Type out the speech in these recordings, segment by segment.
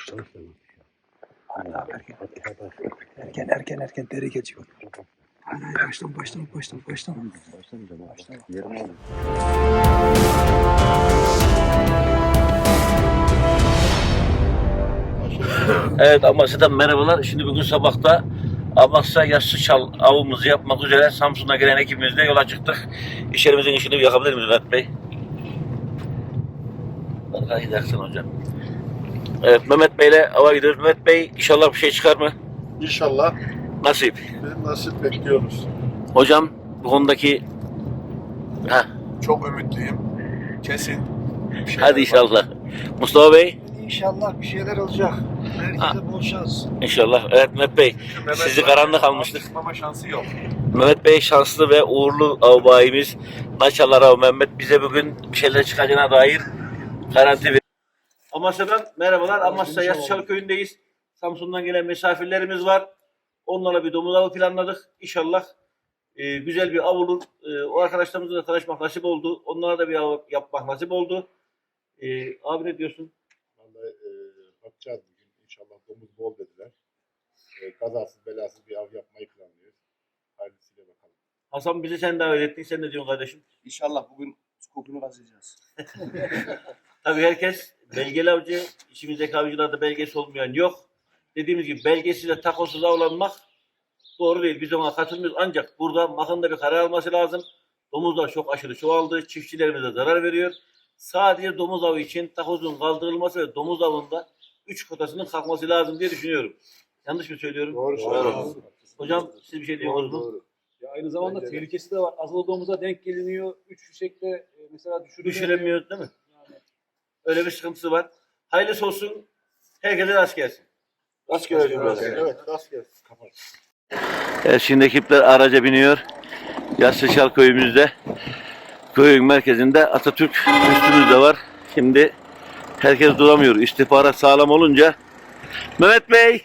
Başlamış erken. Erken erken erken dere geçiyor. Hadi baştan baştan baştan baştan. Başlamayacağım. Yerim aldım. Evet Amasya'dan merhabalar. Şimdi bugün sabahta Amasya Yassı Çal avımızı yapmak üzere Samsun'a gelen ekibimizle yola çıktık. İş yerimizin işini bir yakabilir miyiz Murat Bey? Arkaya gidersin hocam. Evet Mehmet Bey'le ava gidiyoruz. Mehmet Bey inşallah bir şey çıkar mı? İnşallah Nasip. bir nasip bekliyoruz. Hocam bu konudaki Heh, Çok ümitliyim. Kesin. bir şeyler hadi var. inşallah. Mustafa Bey İnşallah bir şeyler olacak. Herkese bol şans. inşallah. Evet Mehmet Bey Mehmet sizi karanlık almıştık. Çıkmama şansı yok. Mehmet Bey şanslı ve uğurlu av bayimiz. Maşallah av Mehmet bize bugün bir şeyler çıkacağına dair garanti. Amasya'dan merhabalar. Amasya Yassıçalı köyündeyiz. Samsun'dan gelen misafirlerimiz var. Onlarla bir domuz avı planladık. İnşallah e, güzel bir av olur. E, o arkadaşlarımızla da tanışmak nasip oldu. Onlara da bir av yapmak nasip oldu. E, abi ne diyorsun? Vallahi e, bakacağız bugün. İnşallah domuz bol dediler. E, kazasız belasız bir av yapmayı planlıyoruz. Hayırlısıyla bakalım. Hasan bizi sen davet ettin. Sen ne diyorsun kardeşim? İnşallah bugün kokunu kazıyacağız. Tabii herkes belgeli avcı. İçimizdeki avcılarda belgesi olmayan yok. Dediğimiz gibi belgesiz ve takosuz avlanmak doğru değil. Biz ona katılmıyoruz. Ancak burada makında bir karar alması lazım. Domuzlar çok aşırı çoğaldı. Çiftçilerimize zarar veriyor. Sadece domuz avı için takozun kaldırılması ve domuz avında 3 kotasının kalkması lazım diye düşünüyorum. Yanlış mı söylüyorum? Doğru söylüyorsun. Hocam siz bir şey diyorsunuz mu? Doğru. Ya aynı zamanda tehlikesi de var. Azıldığımıza denk geliniyor. Üç fişekte e, mesela düşürülemiyor. Düşüremiyoruz değil mi? Öyle bir sıkıntısı var. Hayırlısı olsun. Herkese rast gelsin. Rast gelsin. Evet, rast gelsin. Kapat. Evet şimdi ekipler araca biniyor. Yassıçal köyümüzde. Köyün merkezinde Atatürk üstümüz de var. Şimdi herkes duramıyor. İstihbarat sağlam olunca. Mehmet Bey.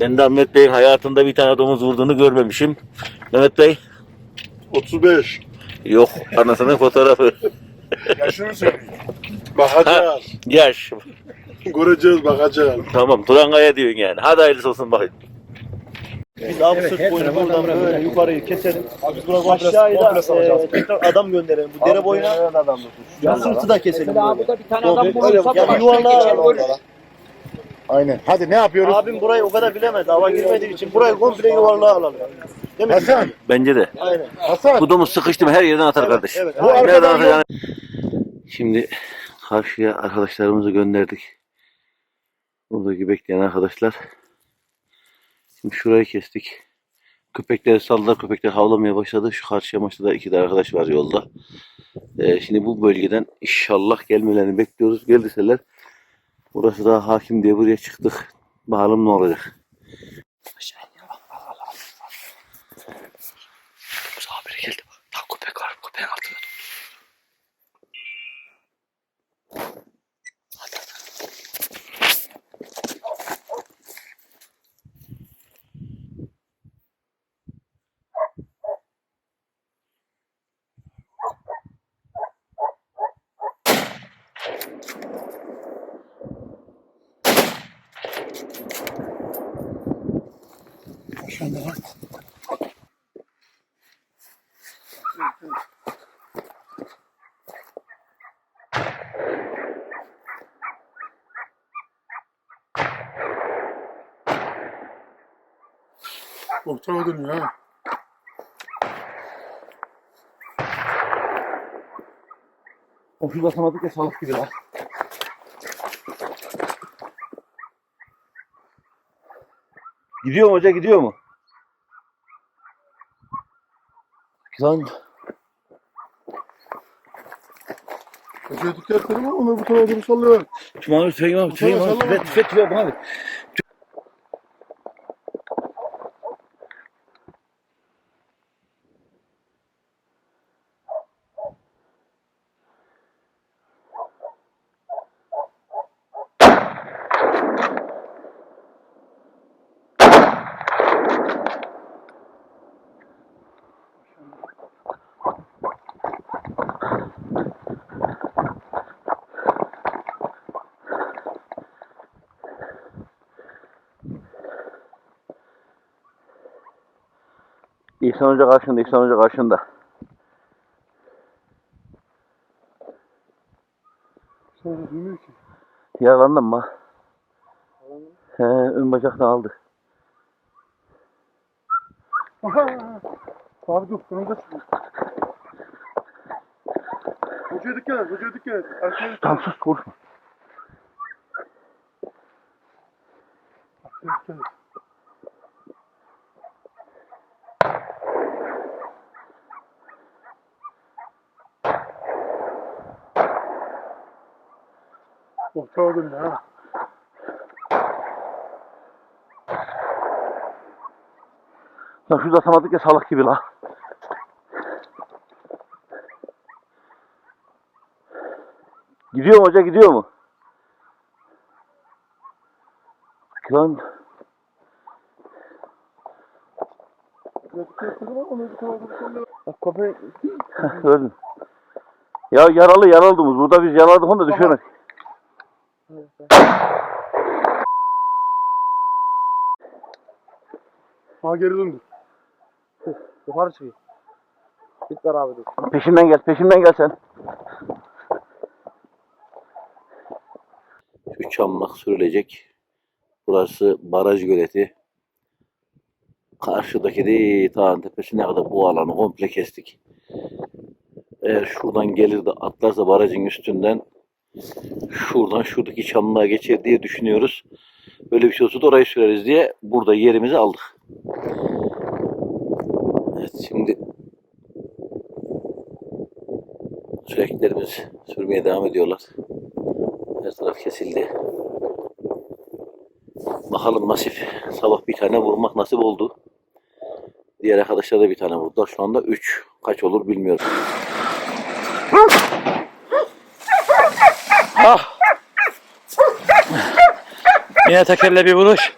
Ben de Mehmet Bey'in hayatında bir tane domuz vurduğunu görmemişim. Mehmet Bey. 35. Yok. Anasının fotoğrafı. Yaşını söyleyeyim. Bakacağız. Yaş. Göreceğiz, bakacağız. Tamam. Turangaya diyorsun yani. Hadi hayırlısı olsun bakayım. Biz abi sırt boyunu buradan böyle yukarıyı keselim. Aşağıya da e, tekrar adam gönderelim. Bu dere boyuna ya sırtı da keselim. Mesela burada bir tane adam bulursak yani yuvarlağa. Aynen. Hadi ne yapıyoruz? Abim burayı o kadar bilemedi. Hava girmediği için burayı komple yuvarlağa alalım. Değil mi? Hasan. Bence de. Aynen. Hasan. Bu domuz sıkıştı mı her yerden atar kardeş. Evet. Bu Nereden atacağını- Şimdi karşıya arkadaşlarımızı gönderdik. Buradaki bekleyen arkadaşlar. Şimdi şurayı kestik. Köpekleri saldılar. Köpekler havlamaya başladı. Şu karşıya maçta da iki de arkadaş var yolda. Ee, şimdi bu bölgeden inşallah gelmelerini bekliyoruz. Gelirseler burası daha hakim diye buraya çıktık. Bakalım ne olacak. Misafir O tarafa dönüyor ha. Ofis basamadık ya salak gibi lan. Gidiyor mu hoca gidiyor mu? Lan Hocaya dikkat ama onu bu tarafa doğru sallıyor. şu mavi tüfeği var. Tüfeği var. Tüfek tüfek tüfek bana İhsan Hoca karşında, İhsan Hoca karşında. Sonra duymuyor ki. Yaralandın mı? He, ön bacaktan aldı. Abi dur, sonunda çıkıyor. Hocaya dikkat et, hocaya dikkat et. Dikkat Tamam sus konuşma. Ortağa dönme ha. Lan şurada atamadık ya salak gibi la. Gidiyor mu hoca gidiyor mu? Lan öldüm. Ya yaralı yaraldığımız. Burada biz yaraladık onu da düşemedik. Ha geri döndü. yukarı çıkıyor. Git beraber dur. Peşimden gel, peşimden gel sen. Şu çamlık sürülecek. Burası baraj göleti. Karşıdaki de dağın tepesine kadar bu alanı komple kestik. Eğer şuradan gelir de atlarsa barajın üstünden şuradan şuradaki çamlığa geçer diye düşünüyoruz. Böyle bir şey olsa da orayı süreriz diye burada yerimizi aldık. Şimdi Süreklilerimiz sürmeye devam ediyorlar. Her taraf kesildi. Bakalım nasip. Sabah bir tane vurmak nasip oldu. Diğer arkadaşlar da bir tane vurdular. Şu anda 3. Kaç olur bilmiyorum. Ah! Yine tekerle bir vuruş.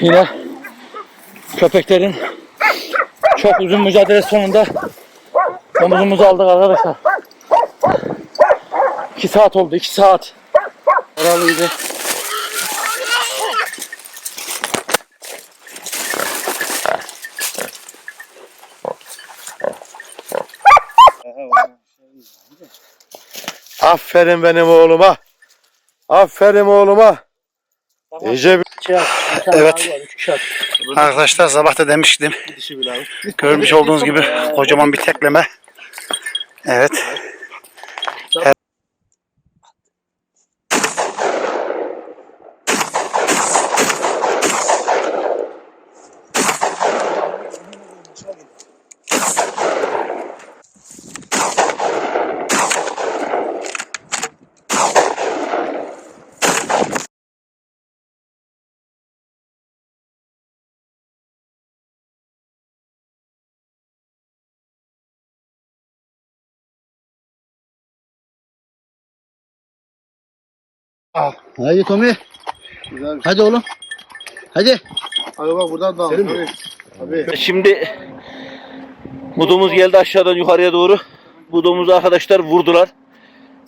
Yine köpeklerin çok uzun mücadele sonunda Omuzumuzu aldık arkadaşlar. 2 saat oldu 2 saat. Yaralıydı. Aferin benim oğluma. Aferin oğluma. İyice bir... Evet. Arkadaşlar sabah da demiştim. Görmüş olduğunuz gibi kocaman bir tekleme. Evet. Hadi Tommy. Hadi oğlum. Hadi. Hadi bak buradan da al. Tabii. Şimdi budumuz geldi aşağıdan yukarıya doğru. Budumuzu arkadaşlar vurdular.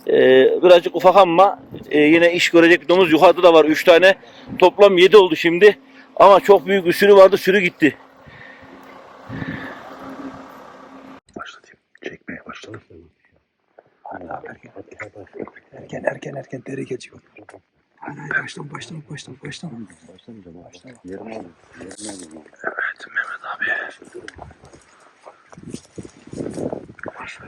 Ee, birazcık ufak ama e, yine iş görecek domuz yukarıda da var 3 tane. Toplam 7 oldu şimdi. Ama çok büyük bir sürü vardı sürü gitti. Başlatayım. Çekmeye başladım. Hadi abi erken. Erken erken erken deri geçiyor. Hadi hadi baştan baştan baştan baştan. Başlamayacağım abi. Yerimi aldım. Yerimi aldım. Evet Mehmet abi. Başla.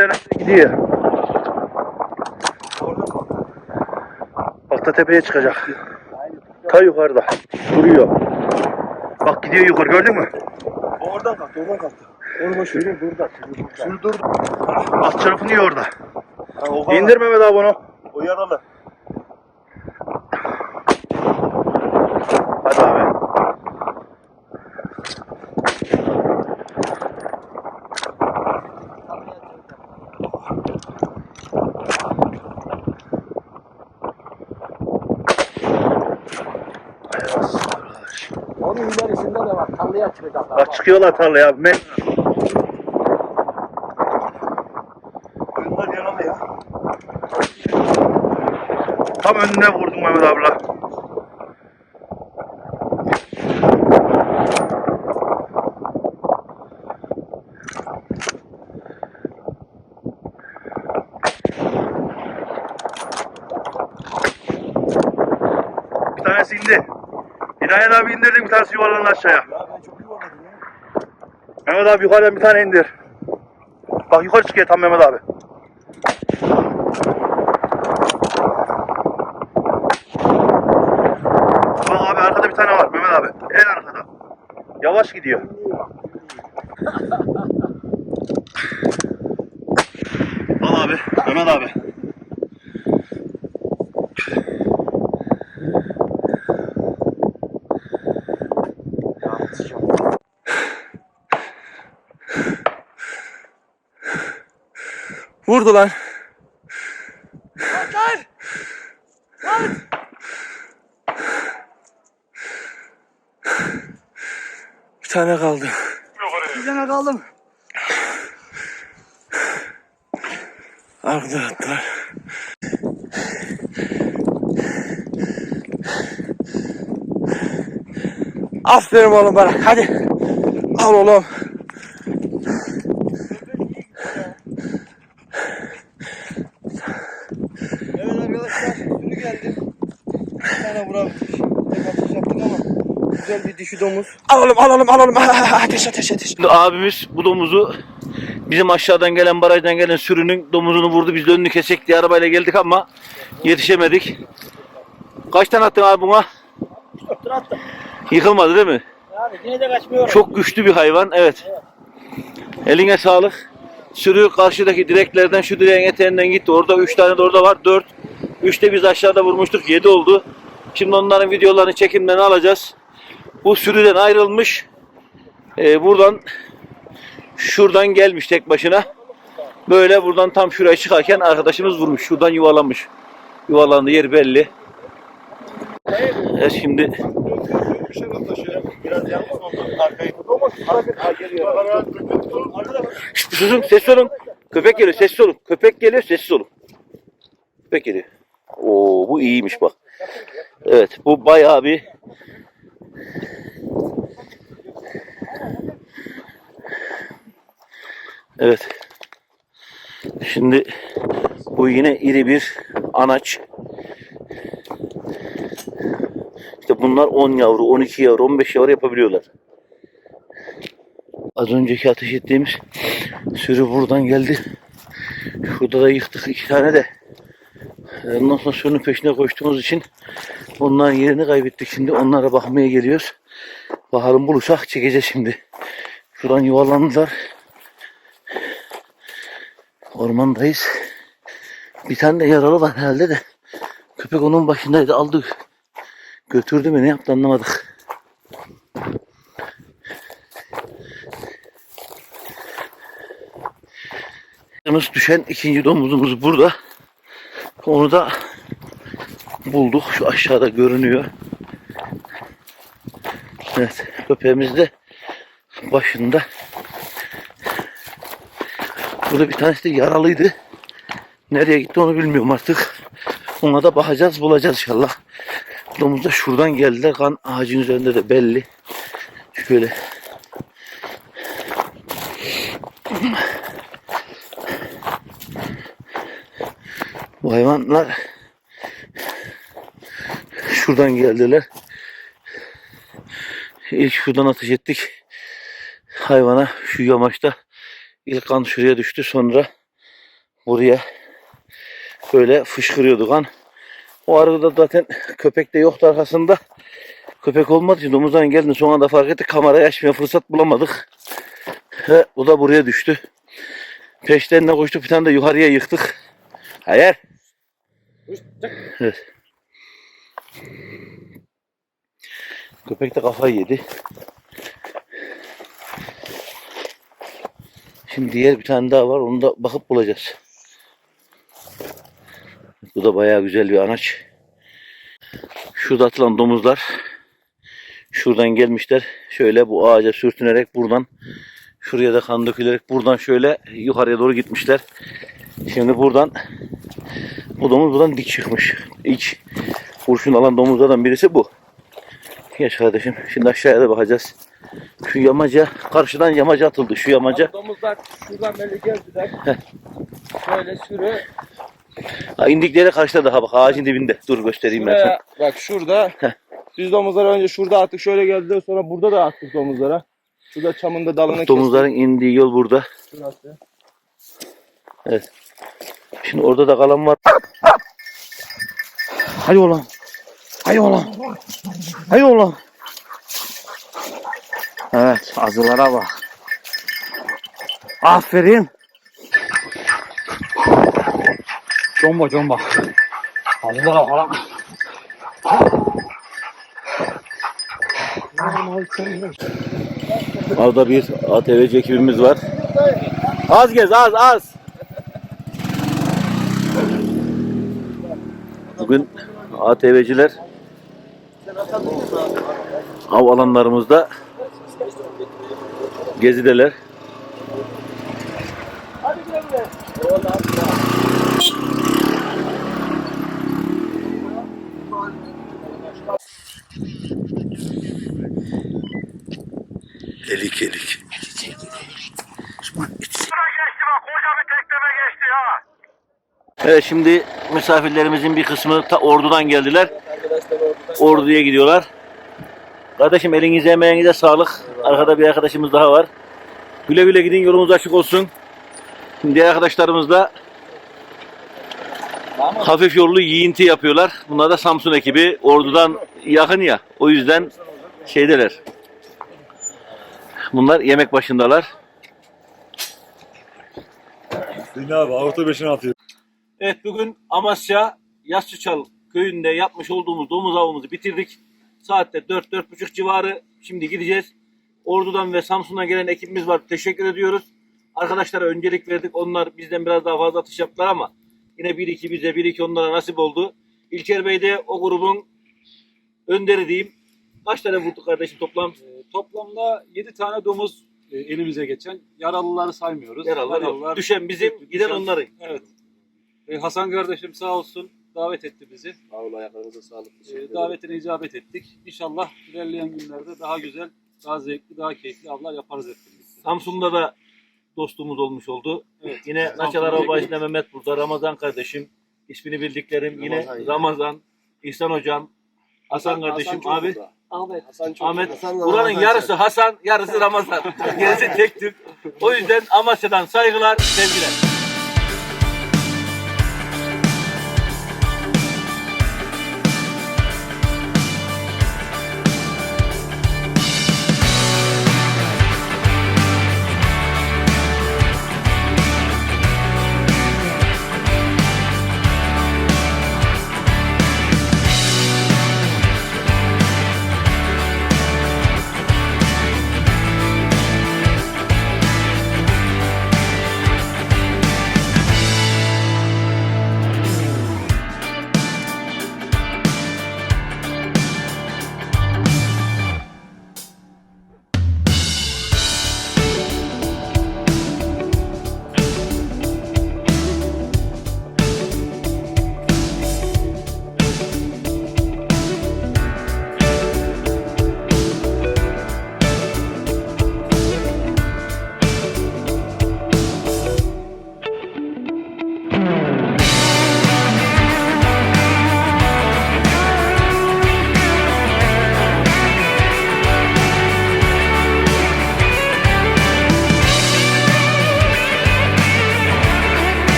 Önümüzde gidiyor. ta tepeye çıkacak. Ta yukarıda. Duruyor. Bak gidiyor yukarı gördün mü? Oradan kalktı, oradan kalktı. Onu boş ver. Şunu dur. Alt çırpınıyor orada. Ha. İndir Mehmet abi onu. O yaralı. Hadi abi. Onun ilerisinde de var. Tarlaya çıkacaklar. Bak çıkıyorlar tarlaya. Me Bunlar yaralı ya. Tam önüne vurdum Mehmet abla. Bir tanesi indi. İnayet abi indirdim bir tanesi yuvarlandı aşağıya. Ya ben çok yuvarladım ya. Mehmet abi yukarıdan bir tane indir. Bak yukarı çıkıyor tam Mehmet abi. Bak abi arkada bir tane var Mehmet abi. En arkada. Yavaş gidiyor. Al abi. Mehmet abi. Vurdu lan. Bir tane kaldı. Bir tane kaldım. Arkada attılar. Aferin oğlum bana. Hadi. Al oğlum. Evet arkadaşlar sürü geldi. Bir tane vurabildik. Tek atış yaptık ama dişi domuz. Al oğlum al oğlum al oğlum. Ateş ateş ateş. Şimdi abimiz bu domuzu bizim aşağıdan gelen barajdan gelen sürünün domuzunu vurdu. Biz de önünü kesecek diye arabayla geldik ama yetişemedik. Kaç tane attın abi buna? Yıkılmadı değil mi? Yani yine de kaçmıyor. Çok güçlü bir hayvan. Evet. Eline sağlık. Sürü karşıdaki direklerden şu direğin eteğinden gitti. Orada 3 tane de orada var. 4. 3 de biz aşağıda vurmuştuk. 7 oldu. Şimdi onların videolarını çekimlerini alacağız. Bu sürüden ayrılmış. Ee, buradan şuradan gelmiş tek başına. Böyle buradan tam şuraya çıkarken arkadaşımız vurmuş. Şuradan yuvarlanmış. Yuvarlandı yer belli. Evet şimdi. Şşt, susun ses olun. Köpek geliyor sessiz olun. Köpek geliyor sessiz olun. Köpek geliyor. Oo bu iyiymiş bak. Evet bu bayağı bir Evet. Şimdi bu yine iri bir anaç. İşte bunlar 10 yavru, 12 yavru, 15 yavru yapabiliyorlar. Az önceki ateş ettiğimiz sürü buradan geldi. Şurada da yıktık iki tane de. Ondan sonra sürünün peşine koştuğumuz için onların yerini kaybettik. Şimdi onlara bakmaya geliyoruz. Bakalım bulursak çekeceğiz şimdi. Şuradan yuvarlandılar. Ormandayız. Bir tane de yaralı var herhalde de. Köpek onun başındaydı aldı. Götürdü mü ne yaptı anlamadık. Düşen ikinci domuzumuz burada. Onu da bulduk. Şu aşağıda görünüyor. Evet. Köpeğimiz de başında. Burada bir tanesi de yaralıydı. Nereye gitti onu bilmiyorum artık. Ona da bakacağız bulacağız inşallah. Domuz da şuradan geldiler. Kan ağacın üzerinde de belli. Şöyle. Hayvanlar şuradan geldiler. İlk şuradan ateş ettik. Hayvana şu yamaçta ilk kan şuraya düştü. Sonra buraya böyle fışkırıyordu kan. O arada zaten köpek de yoktu arkasında. Köpek olmadığı için domuzdan geldi. Sonra da fark ettik. Kamerayı açmaya fırsat bulamadık. Ve o da buraya düştü. Peşlerine koştuk. Bir tane de yukarıya yıktık. Hayır. Evet. Köpek de kafayı yedi. Şimdi diğer bir tane daha var. Onu da bakıp bulacağız. Bu da bayağı güzel bir anaç. Şurada atılan domuzlar şuradan gelmişler. Şöyle bu ağaca sürtünerek buradan şuraya da kan dökülerek buradan şöyle yukarıya doğru gitmişler. Şimdi buradan bu domuz buradan dik çıkmış. İlk kurşun alan domuzlardan birisi bu. Geç kardeşim. Şimdi aşağıya da bakacağız. Şu yamaca, karşıdan yamaca atıldı. Şu yamaca. Domuzlar şuradan böyle geldiler. Şöyle sürü. Ha, indikleri karşıda daha bak ağacın dibinde. Dur göstereyim ben sana. Bak şurada. Biz domuzları önce şurada attık şöyle geldiler sonra burada da attık domuzlara. Şurada çamında dalını Bak, domuzların indiği yol burada. kestik. Şurası. Şimdi orada da kalan var. Hadi oğlum. Hadi oğlum. Hadi oğlum. Evet azılara bak. Aferin. Comba comba. Allah falan. Orada bir ATV'ci ekibimiz var. Az gez az az. Bugün ATV'ciler av alanlarımızda gezideler. Elik elik. Evet şimdi misafirlerimizin bir kısmı ta ordudan geldiler. Orduya gidiyorlar. Kardeşim elinize emeğinize sağlık. Arkada bir arkadaşımız daha var. Güle güle gidin yolunuz açık olsun. Şimdi diğer arkadaşlarımız da hafif yollu yiyinti yapıyorlar. Bunlar da Samsun ekibi. Ordudan yakın ya. O yüzden şeydeler. Bunlar yemek başındalar. abi Avrupa 5'ini atıyor. Evet bugün Amasya Yasçıçal köyünde yapmış olduğumuz domuz avımızı bitirdik. Saatte 4-4.30 civarı. Şimdi gideceğiz. Ordu'dan ve Samsun'dan gelen ekibimiz var. Teşekkür ediyoruz. Arkadaşlara öncelik verdik. Onlar bizden biraz daha fazla atış yaptılar ama yine 1-2 bize 1-2 onlara nasip oldu. İlker Bey de o grubun önderi diyeyim. Kaç tane vurduk kardeşim toplam? Ee, toplamda 7 tane domuz e, elimize geçen. Yaralıları saymıyoruz. Yaralılar yok. Düşen bizim, giden düşen- onların. Evet. Ee, Hasan kardeşim sağ olsun davet etti bizi. Sağ ol ayaklarınıza sağlık. Ee, davetine icabet ettik. İnşallah ilerleyen günlerde daha güzel, daha zevkli, daha keyifli avlar yaparız hep birlikte. Samsun'da da dostluğumuz olmuş oldu. Evet. Yine Samsun'da Naçalar. Başında Mehmet burada, Ramazan kardeşim, ismini bildiklerim yine Ramazan. Ramazan, İhsan hocam, Hasan kardeşim, çok abi, burada. Ahmet. Hasan çok Ahmet. burada. Buranın yarısı Hasan, yarısı Ramazan. Gerisi tek tük. O yüzden Amasya'dan saygılar, sevgiler.